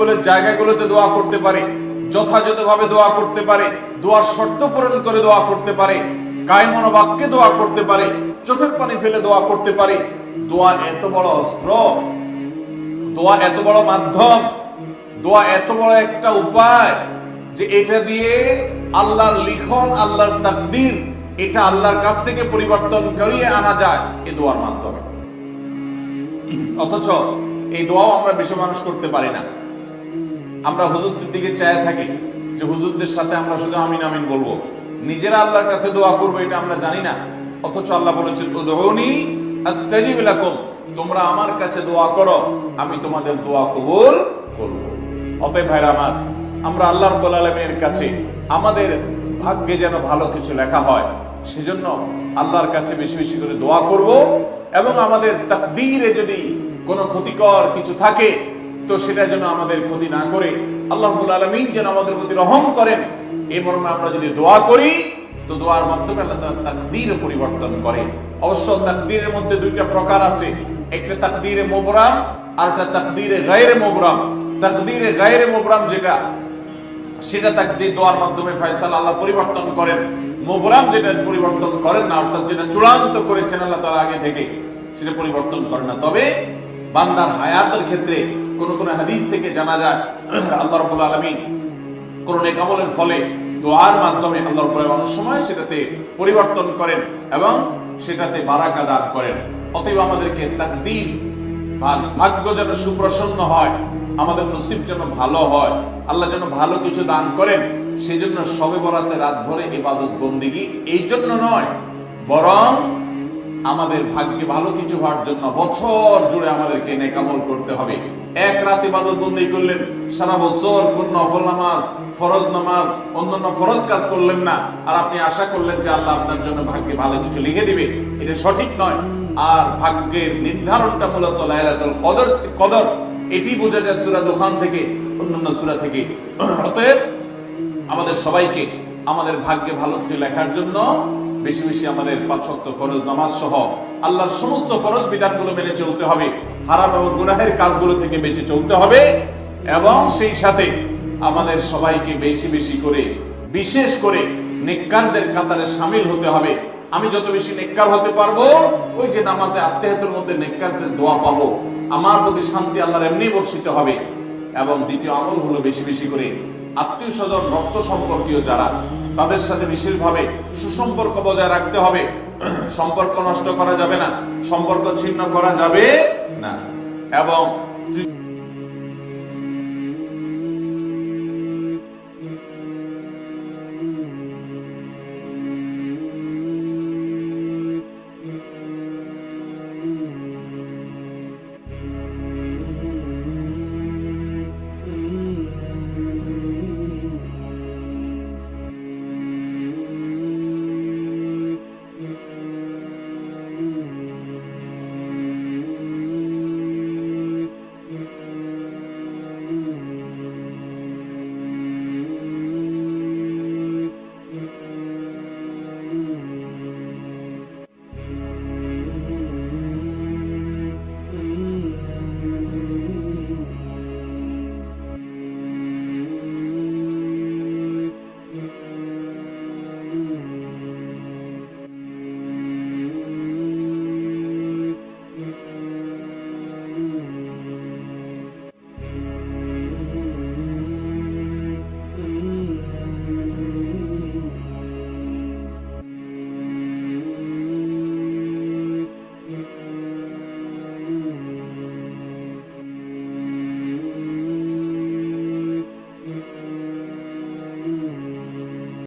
কবুলের জায়গাগুলোতে দোয়া করতে পারে, যথাযথভাবে দোয়া করতে পারে, দোয়ার শর্ত পূরণ করে দোয়া করতে পারে কায় মনোবাক্যে দোয়া করতে পারে, চোখের পানি ফেলে দোয়া করতে পারে। দোয়া এত বড় অস্ত্র, দোয়া এত বড় মাধ্যম, দোয়া এত বড় একটা উপায় যে এটা দিয়ে আল্লাহর লিখন, আল্লাহর তাকদির, এটা আল্লাহর কাছ থেকে পরিবর্তন করিয়ে আনা যায় এই দোয়ার মাধ্যমে। অথচ এই দোয়াও আমরা বেশি মানুষ করতে পারি না। আমরা হুজুরদের দিকে চায় থাকি যে হুজুরদের সাথে আমরা শুধু আমিন আমিন বলব। নিজেরা আল্লাহর কাছে দোয়া করব, এটা আমরা জানি না। অথচ আল্লাহ বলেছেন তোমরা আমার কাছে দোয়া করো, আমি তোমাদের দোয়া কবুল করব। অতএব ভাইরা আমার, আমরা আল্লাহ রাব্বুল কাছে আমাদের ভাগ্যে যেন ভালো কিছু লেখা হয়, সেজন্য আল্লাহর কাছে বেশি বেশি করে দোয়া করব। এবং আমাদের তাকদীরে যদি কোনো ক্ষতিকর কিছু থাকে তো সেটা যেন আমাদের ক্ষতি না করে আল্লাহ আলামিন যেন আমাদের প্রতি রহম করেন। এই মর্মে আমরা যদি দোয়া করি, তো দোয়ার মাধ্যমে তাকদীরও পরিবর্তন করে অবশ্য তাকদীরের মধ্যে দুইটা প্রকার আছে। একটা তাকদীরে মোবরাম আর একটা তাকদীরে গায়রে মোবরাম তাকদীরে গায়রে মোবরাম যেটা, সেটা তাকদীর দোয়ার মাধ্যমে ফয়সালা আল্লাহ পরিবর্তন করেন। মোবরাম যেটা পরিবর্তন করেন না, অর্থাৎ যেটা চূড়ান্ত করেছেন আল্লাহ তাআলা আগে থেকে, সেটা পরিবর্তন করেন না। তবে বান্দার হায়াতের ক্ষেত্রে কোন কোন হাদিস থেকে জানা যায়, আল্লাহ রাব্বুল আলামিন কোন নেকামলের ফলে দোয়ার মাধ্যমে আল্লাহ আলামিন অনেক সময় সেটাতে পরিবর্তন করেন এবং সেটাতে বারাকা দান করেন। অতএব আমাদেরকে তাকদীর ভাগ্য যেন সুপ্রসন্ন হয়, আমাদের নসিব যেন ভালো হয়, আল্লাহ যেন ভালো কিছু দান করেন, সেজন্য সবে বরাতে রাত ভরে ইবাদত বন্দিগি, এই জন্য নয়, বরং আমাদের ভাগ্যে ভালো কিছু হওয়ার জন্য বছর জুড়ে আমাদেরকে নেকামল করতে হবে। এক রাতে ইবাদত বন্দি করলেন, সারা বছর কোন নফল নামাজ, ফরজ নামাজ, অন্যান্য ফরজ কাজ করলেন না। আর আপনি আশা করলেন যে আল্লাহ আপনার জন্য ভাগ্যে ভালো কিছু লিখে দিবে। এটা সঠিক নয়। আর ভাগ্যের নির্ধারণটা মূলত লাইলাতুল কদর কদর। এটি বোঝা যায় সূরা দোকান থেকে, অন্যান্য সূরা থেকে। অতএব আমাদের সবাইকে আমাদের ভাগ্যে ভালো কিছু লেখার জন্য বেশি বেশি আমাদের পাঁচ ওয়াক্ত ফরজ নামাজ সহ আল্লাহর সমস্ত ফরজ বিধানগুলো মেনে চলতে হবে। হারাম এবং গুনাহের কাজগুলো থেকে বেঁচে চলতে হবে এবং সেই সাথে আমাদের সবাইকে বেশি বেশি করে, বিশেষ করে নেককারদের কাতারে সামিল হতে হবে। আমি যত বেশি নেককার হতে পারব, ওই যে নামাজে আত্মীয়তার মধ্যে নেককারদের দোয়া পাবো, আমার প্রতি শান্তি আল্লাহর এমনি বর্ষিত হবে। এবং দ্বিতীয় আমল হলো বেশি বেশি করে আত্মীয় স্বজন রক্ত সম্পর্কীয় যারা তাদের সাথে বিশেষভাবে সুসম্পর্ক বজায় রাখতে হবে। সম্পর্ক নষ্ট করা যাবে না। সম্পর্ক ছিন্ন করা যাবে না। এবং Amen.